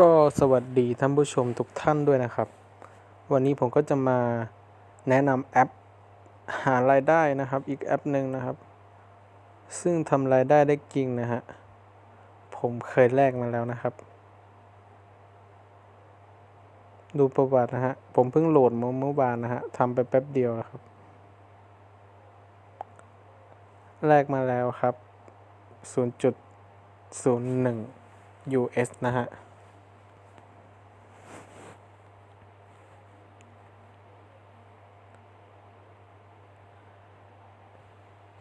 ก็สวัสดีท่านผู้ชมทุกท่านด้วยนะครับ วันนี้ผมก็จะมาแนะนำแอปหารายได้นะครับ อีกแอปหนึ่งนะครับ ซึ่งทำรายได้ได้จริงนะฮะผมเคยแลกมาแล้วนะครับ ดูประวัตินะฮะผมเพิ่งโหลดมาเมื่อวานนะฮะทำไปแป๊บเดียวนะครับ แลกมาแล้วครับ 0.01 US นะฮะ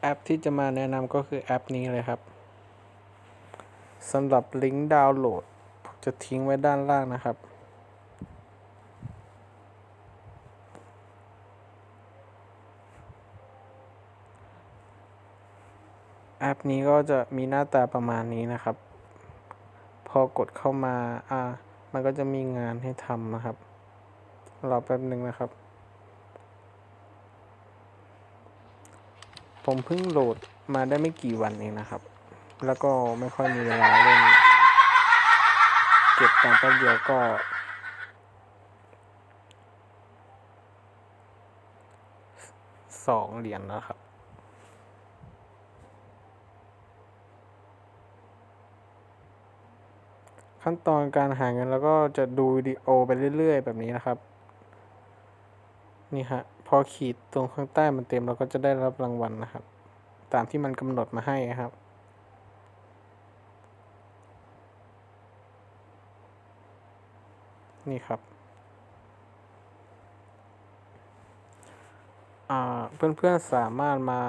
แอปที่จะมาแนะนำก็คือแอปนี้เลยครับสำหรับลิงก์ดาวน์โหลดผมจะทิ้งไว้ด้านล่างนะครับ แอปนี้ก็จะมีหน้าตาประมาณนี้นะครับ พอกดเข้ามา อ่า มันก็จะมีงานให้ทำนะครับ รอแป๊บหนึ่งนะครับ ผมเพิ่งโหลดมาได้ไม่กี่วันเองนะครับ แล้วก็ไม่ค่อยมีเวลาเล่น เก็บตังค์แป๊บเดียวก็ สองเหรียญแล้วครับขั้นตอนการหาเงินแล้วก็จะดูวิดีโอไปเรื่อย ๆ แบบนี้นะครับ นี่ฮะ อขีดตรงข้างใต้มันเต็มเราก็จะได้รับรางวัลนะครับ ตามที่มันกำหนดมาให้ครับนี่ครับเพื่อนๆสามารถมา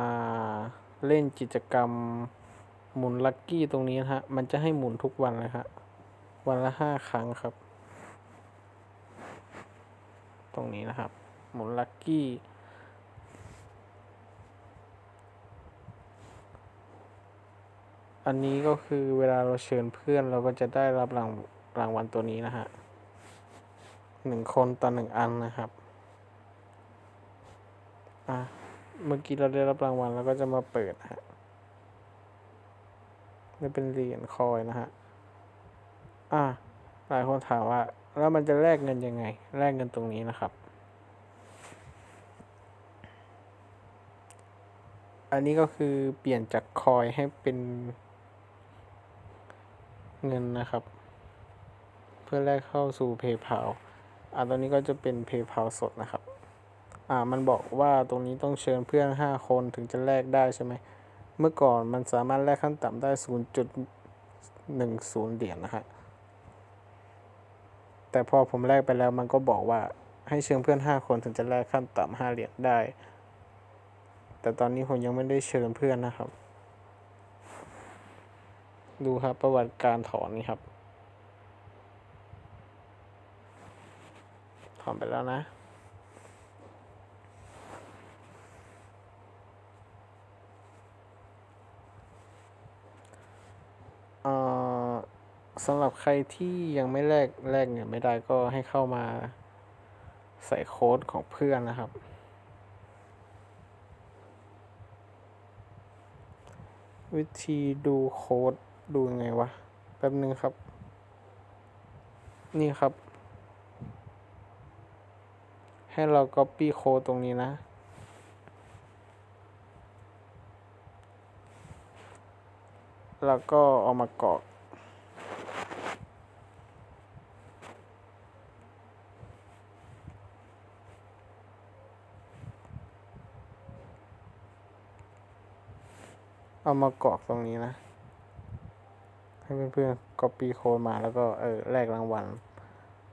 เล่นกิจกรรมหมุนลัคกี้ตรงนี้นะฮะ มันจะให้หมุนทุกวันเลยฮะ วันละห้าครั้งครับ ตรงนี้นะครับ หมุนลัคกี้อันนี้ก็คือเวลาเราเชิญเพื่อนเราก็จะได้รับรางรางวัลตัวนี้นะฮะหนึ่งคนต่อหนึ่งอันนะครับ อะ เมื่อกี้เราได้รับรางวัลแล้วก็จะมาเปิดฮะนี่เป็นเหรียญคอยนะฮะ อะ หลายคนถามว่า แล้วมันจะแลกเงินยังไง แลกเงินตรงนี้นะครับ อันนี้ก็คือเปลี่ยนจากคอยให้เป็นเงินนะครับ เพื่อแลกเข้าสู่ PayPal อ่าตอนนี้ก็จะเป็น PayPal สดนะครับ อ่ามันบอกว่าตรงนี้ต้องเชิญเพื่อน 5 คนถึงจะแลกได้ใช่ไหม เมื่อก่อนมันสามารถแลกขั้นต่ำได้ 0.10 เหรียญนะฮะ แต่พอผมแลกไปแล้วมันก็บอกว่าให้เชิญเพื่อน 5 คนถึงจะแลกขั้นต่ำ5เหรียญได้ แต่ตอนนี้ผมยังไม่ได้เชิญเพื่อนนะครับ ดูครับประวัติการถอนนี่ครับ ถอนไปแล้วนะเอ่อสำหรับใครที่ยังไม่แลกแลกเงินไม่ได้ก็ให้เข้ามาใส่โค้ดของเพื่อนนะครับ วิธีดูโค้ดดูยังไงวะ แป๊บนึงครับ นี่ครับ ให้เรา copy โค้ดตรงนี้นะ แล้วก็เอามากรอก เอามากรอกตรงนี้นะ ให้เพื่อนๆ copy โค้ดมาแล้วก็เออแลกรางวัล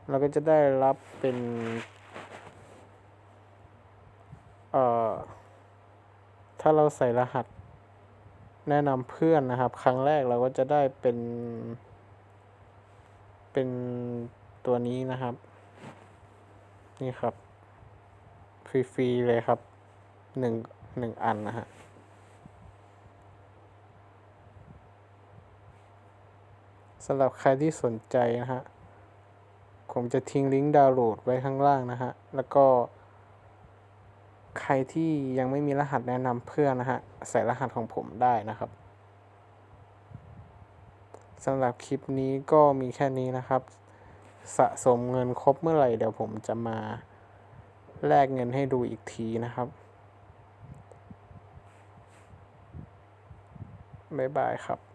เราก็จะได้รับเป็น เอ่อ ถ้าเราใส่รหัส แนะนำเพื่อนนะครับ ครั้งแรกเราก็จะได้เป็น เป็นตัวนี้นะครับ นี่ครับ ฟรี ๆ เลยครับหนึ่งหนึ่งอันนะฮะำหรับใครที่สนใจนะฮะ ผมจะทิ้งลิงก์ดาวน์โหลดไว้ข้างล่างนะฮะ แล้วก็ ใครที่ยังไม่มีรหัสแนะนำเพื่อนนะฮะ ใส่รหัสของผมได้นะครับสำหรับคลิปนี้ก็มีแค่นี้นะครับ สะสมเงินครบเมื่อไหร่เดี๋ยวผมจะมาแลกเงินให้ดูอีกทีนะครับ บ๊ายบายครับ